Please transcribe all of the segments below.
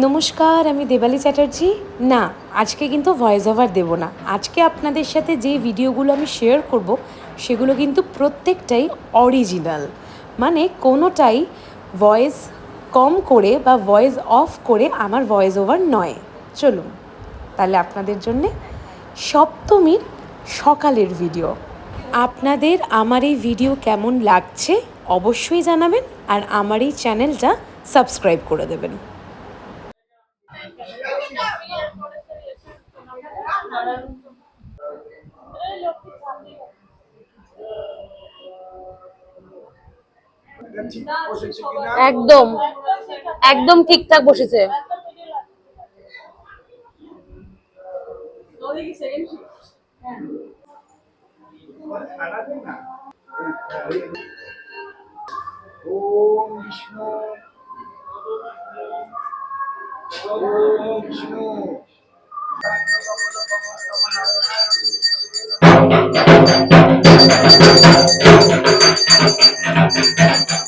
নমস্কার, আমি দেবালি চ্যাটার্জি। না, আজকে কিন্তু ভয়েস ওভার দেব না। আজকে আপনাদের সাথে যে ভিডিওগুলো আমি শেয়ার করব, সেগুলো কিন্তু প্রত্যেকটাই অরিজিনাল মানে কোনোটাই ভয়েস কম করে বা ভয়েস অফ করে আমার ভয়েস ওভার নয়। চলুন, তাহলে আপনাদের জন্যে সপ্তমীর সকালের ভিডিও আপনাদের আমার এই ভিডিও কেমন লাগছে অবশ্যই জানাবেন আর আমার এই চ্যানেলটা সাবস্ক্রাইব করে দেবেন। একদম। একদম ঠিকঠাক বসেছে। পুষ্পে ব্রহ্মণে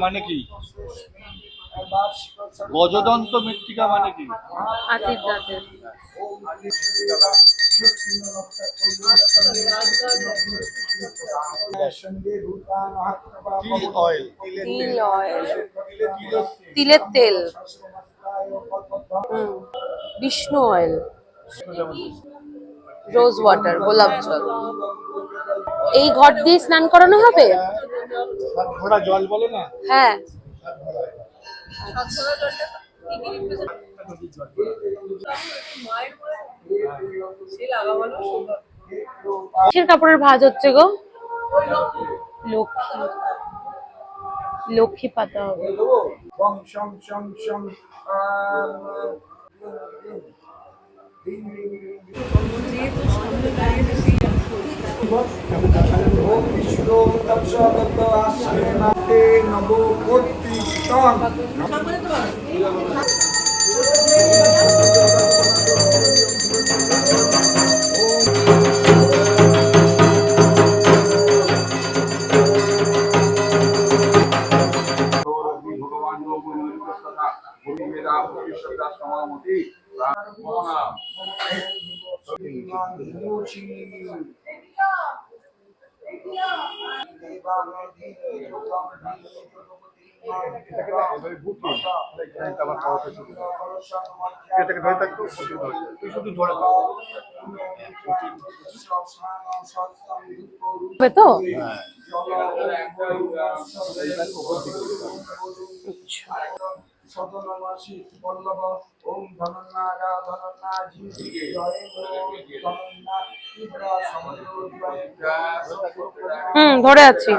মানে কি? গজদন্ত মৃত্তিকা মানে কি? তিলের তেল। বিষ্ণু অয়েল। রোজ ওয়াটার গোলাপ জল। এই ঘট দিয়ে স্নান করানো হবে? জল বলে না? হ্যাঁ। কিসের কাপড়ের ভাজ হচ্ছে গো? লক্ষ্মী। লক্ষ্মী পাতা হবে। বং শং আম, দিন ওম বিষ্ণু তৎসদত্ত আশ্রমাতে নবো কোটি তং ভগবান এটাকে ধরে থাকতো তুই শুধু ধরে তো? বল্লভ ওম ধনন্নাগা ধনন্নাজি জয় ধনন্না তীব্র সময় হুম ধরে আছি।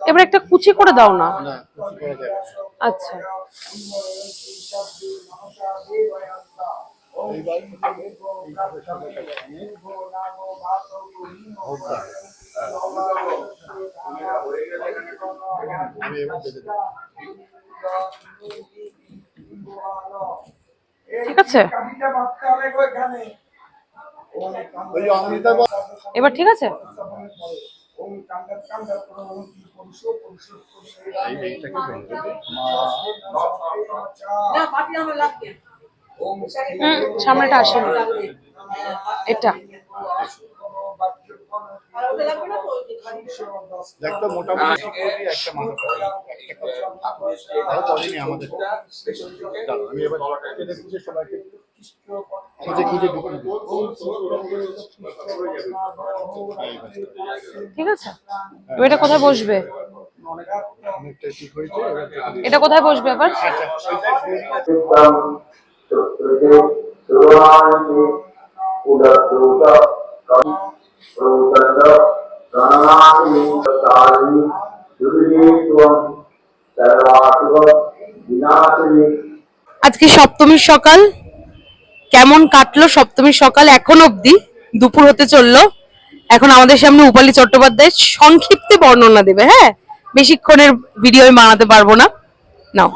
এবার একটা কুচি করে দাও না। না কিছু করা যায় না। আচ্ছা ঠিক আছে। এবার ঠিক আছে? সামনেটা আসেনি। এটা। দেখ মোটামুটি একটা মানুষ আরও করেনি আমাদের। আমি এবার খুঁজে খুঁজে সবাইকে। খুঁজে খুঁজে ঠিক আছে? এটা কোথায় বসবে। এটা কোথায় বসবে আবার? আচ্ছা আজকে সপ্তমীর সকাল। কেমন কাটলো সপ্তমীর সকাল? এখন অবধি দুপুর হতে চলল। এখন আমাদের সামনে উপালি চট্টোপাধ্যায় সংক্ষিপ্তে বর্ণনা দেবে হ্যাঁ? বেশিক্ষণের ভিডিও বানাতে পারব না। নাও।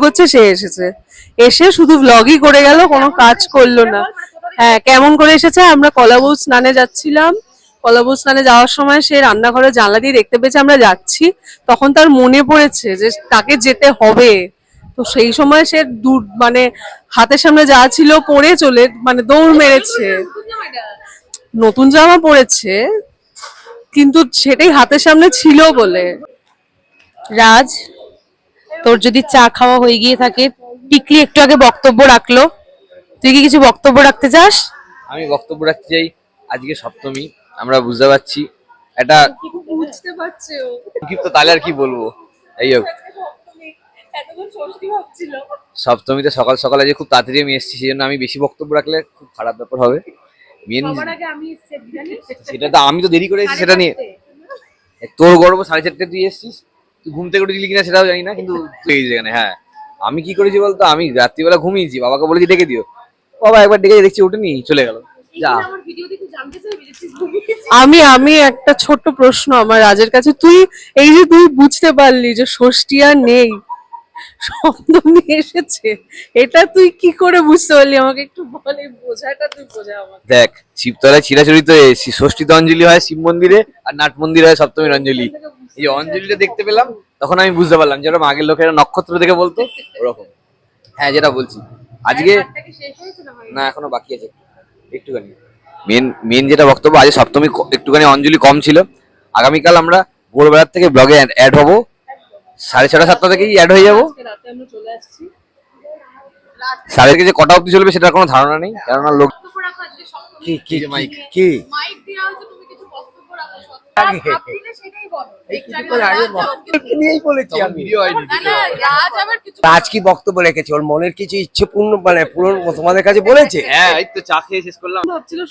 করছে, সে এসেছে। এসে শুধু ব্লগই করে গেল, কোনো কাজ করল না। হ্যাঁ কেমন করে এসেছে? আমরা কলাবউ স্নানে যাচ্ছিলাম। কলাবউ স্নানে যাওয়ার সময় সে রান্নাঘরে জানলা দিয়ে দেখতে পেয়েছে আমরা যাচ্ছি। তখন তার মনে পড়েছে যে তাকে যেতে হবে। তো সেই সময় সে দূর মানে হাতের সামনে যা ছিল পরে চলে মানে দৌড় মেরেছে। নতুন জামা পরেছে, কিন্তু সেটাই হাতের সামনে ছিল বলে। রাজ, তোর যদি চা খাওয়া হয়ে গিয়ে থাকে, টিকলি একটু আগে বক্তব্য রাখল। তুই কি কিছু বক্তব্য রাখতে চাস? আমি বক্তব্য রাখতে চাই আজকে সপ্তমী আমরা বুঝতে পারছি। এটা বুঝতে পারছে ও। সংক্ষিপ্ত তাহলে আর কি বলব? এই হোক। সপ্তমীতে সকাল সকালে যে খুব তাড়াতাড়ি আমি এসেছি সেই জন্য আমি বেশি বক্তব্য রাখলে খুব খারাপ ব্যাপার হবে। মেন সেটা তো আমি তো দেরি করে এসেছি সেটা নিয়ে। তোর গর্ব সাড়ে চারটে তুই এসেছিস তুই ঘুম থেকে উঠেছিলি কিনা সেটাও জানি না কিন্তু তুই এই যেখানে হ্যাঁ। আমি কি করেছি বলতো? আমি রাত্রিবেলা ঘুমিয়েছি বাবাকে বলেছি ডেকে দিও। বাবা একবার ডেকে দেখছি উঠেনি চলে গেল। যা। আমি আমি একটা ছোট্ট প্রশ্ন আমার রাজের কাছে। তুই এই যে তুই বুঝতে পারলি যে ষষ্ঠী আর নেই সপ্তমী এসেছে এটা তুই কি করে বুঝতে পারলি? আমাকে একটু বল এই বোঝাটা তুই বোঝা আমাকে। দেখ শিবতলায় চিরাচরিত ষষ্ঠীত অঞ্জলি হয় শিব মন্দিরে আর নাট মন্দিরে হয় সপ্তমীর অঞ্জলি। এই অঞ্জলিটা দেখতে পেলাম তখন আমি বুঝতে পারলাম যে ওরকম আগের লোকেরা নক্ষত্র দেখে বলতো ওরকম। হ্যাঁ যেটা বলছি। আজকে না এখনও বাকি আছে। একটুখানি। মেন মেন যেটা বক্তব্য আজ সপ্তমী একটুখানি অঞ্জলি কম ছিল। আগামীকাল আমরা ভোরবেলার থেকে ব্লগে অ্যাড হব। সাড়ে ছটা সাতটা থেকেই অ্যাড হয়ে যাব। সাড়ে যে কটা অব্দি চলবে সেটার কোনো ধারণা নেই। কেননা লোক কি কি মাইক কি? মাইক আজ কি বক্তব্য রেখেছে? ওর মনের কিছু ইচ্ছে পূর্ণ মানে পূরণ তোমাদের কাছে বলেছে? হ্যাঁ এই তো চা খেয়ে শেষ করলাম।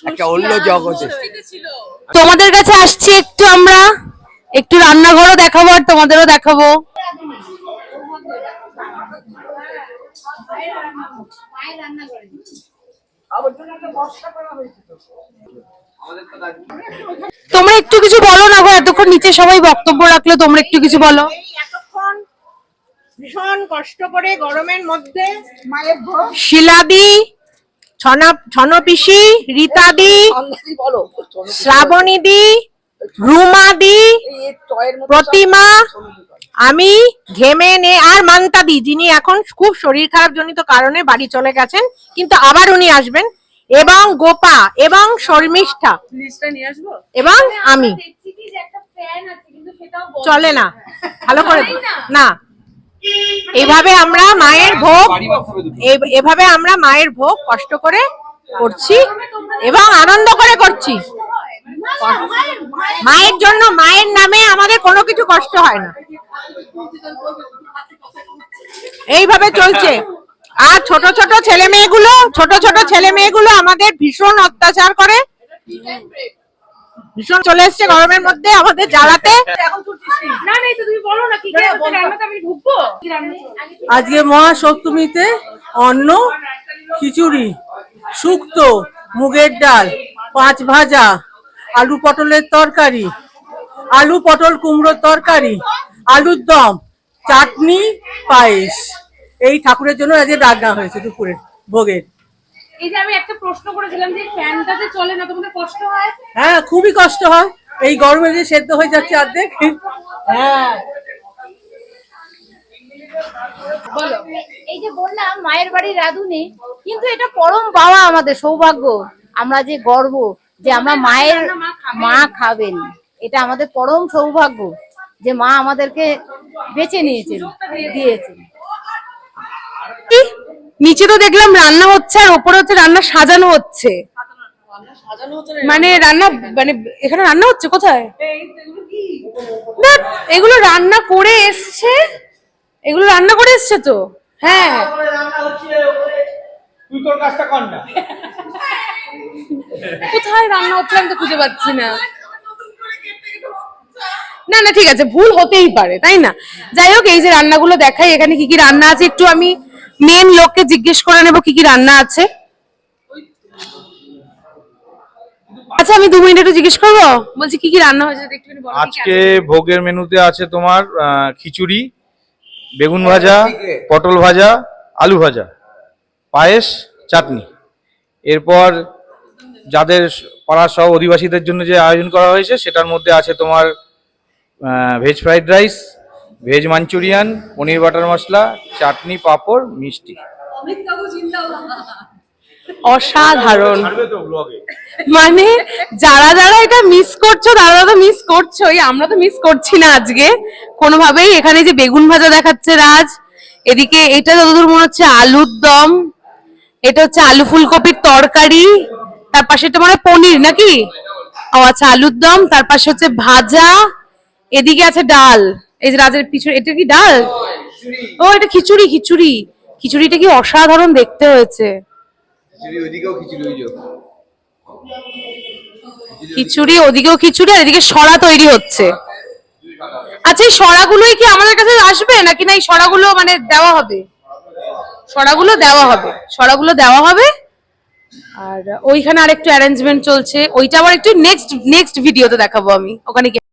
একটা অন্য জগতে। তোমাদের কাছে আসছি একটু আমরা। একটু রান্নাঘরও দেখাবো আর তোমাদেরও দেখাবো। তোমরা একটু কিছু বলো না গো এতক্ষণ নিচে সবাই বক্তব্য রাখল তোমরা একটু কিছু বলো। এতক্ষণ ভীষণ কষ্ট করে গরমের মধ্যে মায়ের ভোগ শিলাদি ছনা ছনপিসি রীতাদি শ্রাবণীদি রুমাদি প্রতিমা আমি ঘেমে নে আর মান্তাদি যিনি এখন খুব শরীর খারাপ জনিত কারণে বাড়ি চলে গেছেন কিন্তু আবার উনি আসবেন। এবং গোপা এবং শর্মিষ্ঠা। এবং আমি। চলে না। ভালো করে না। এভাবে আমরা মায়ের ভোগ এভাবে আমরা মায়ের ভোগ কষ্ট করে করছি এবং আনন্দ করে করছি। মায়ের জন্য মায়ের নামে আমাদের কোনো কিছু কষ্ট হয় না। এইভাবে চলছে। আর ছোট ছোট ছেলে মেয়েগুলো ছোট ছোট ছেলে মেয়েগুলো আমাদের ভীষণ অত্যাচার করে। ভীষণ চলে এসছে গরমের মধ্যে আমাদের জ্বালাতে। আজকে মহাসপ্তমীতে অন্ন খিচুড়ি শুক্তো মুগের ডাল পাঁচ ভাজা আলু পটলের তরকারি আলু পটল কুমড়োর তরকারি আলুর দম চাটনি পায়েস। এই ঠাকুরের জন্য আজকে রান্না হয়েছে দুপুরে ভোগের এই যে আমি একটা প্রশ্ন করেছিলাম যে ফ্যানটাতে চলে না তোমাদের কষ্ট হয়? হ্যাঁ খুবই কষ্ট হয়। এই গরমে যে সেদ্ধ হয়ে যাচ্ছে অর্ধেক। হ্যাঁ। এই যে বললাম মায়ের বাড়ি রাধুনি কিন্তু এটা পরম পাওয়া আমাদের সৌভাগ্য। আমরা যে গর্ব যে আমরা মায়ের মা খাবেন। এটা আমাদের পরম সৌভাগ্য যে মা আমাদেরকে বেছে নিয়েছেন দিয়েছেন। নিচে তো দেখলাম রান্না হচ্ছে আর ওপরে হচ্ছে রান্না সাজানো হচ্ছে। মানে রান্না মানে এখানে রান্না হচ্ছে কোথায়? এগুলো রান্না করে এসছে। এগুলো রান্না করে এসছে তো? হ্যাঁ। কোথায় রান্না হচ্ছে আমি তো খুঁজে পাচ্ছি না। না না, ঠিক আছে, ভুল হতেই পারে, তাই না? যাই হোক, এই যে রান্নাগুলো দেখাই, এখানে কি কি রান্না আছে একটু আমি মেন লোককে জিজ্ঞেস করে নেব কি কি রান্না আছে। আচ্ছা আমি দু মিনিট একটু জিজ্ঞেস করব? বলছি কি কি রান্না হয়েছে একটুখানি বলো, কি আজকে ভোগের মেনুতে আছে তোমার আহ, খিচুড়ি বেগুন ভাজা পটল ভাজা আলু ভাজা পায়েস চাটনি। এরপর যাদের পাড়ার সব অধিবাসীদের জন্য যে আয়োজন করা হয়েছে সেটার মধ্যে আছে তোমার veg fried rice veg Manchurian paneer butter masala chutney papad মিষ্টি। অসাধারণ। মানে যারা যারা এটা মিস করছ তারা তো মিস করছোই। আমরা তো মিস করছি না আজকে। কোনোভাবেই এখানে যে বেগুন ভাজা দেখাচ্ছে রাজ এদিকে এটা যতদূর মনে হচ্ছে আলুর দম এটা হচ্ছে আলু ফুলকপির তরকারি তার পাশে এটা মানে পনির নাকি? ও আচ্ছা আলুর দম তার পাশে হচ্ছে ভাজা এদিকে আছে ডাল। এই যে রাজের পিছনে এটা কি ডাল? ও এটা খিচুড়ি খিচুড়ি। খিচুড়িটা কি অসাধারণ দেখতে হয়েছে। খিচুড়ি ওদিকেও খিচুড়ি আর এদিকে সরা তৈরি হচ্ছে। আচ্ছা এই সরাগুলোই কি আমাদের কাছে আসবে? নাকি না এই সরাগুলো মানে দেওয়া হবে? সরাগুলো দেওয়া হবে। সরাগুলো দেওয়া হবে। আর ওইখানে আরেকটু অ্যারেঞ্জমেন্ট চলছে। ওইটা আবার একটু নেক্সট নেক্সট ভিডিওতে দেখাবো আমি। ওখানে গিয়ে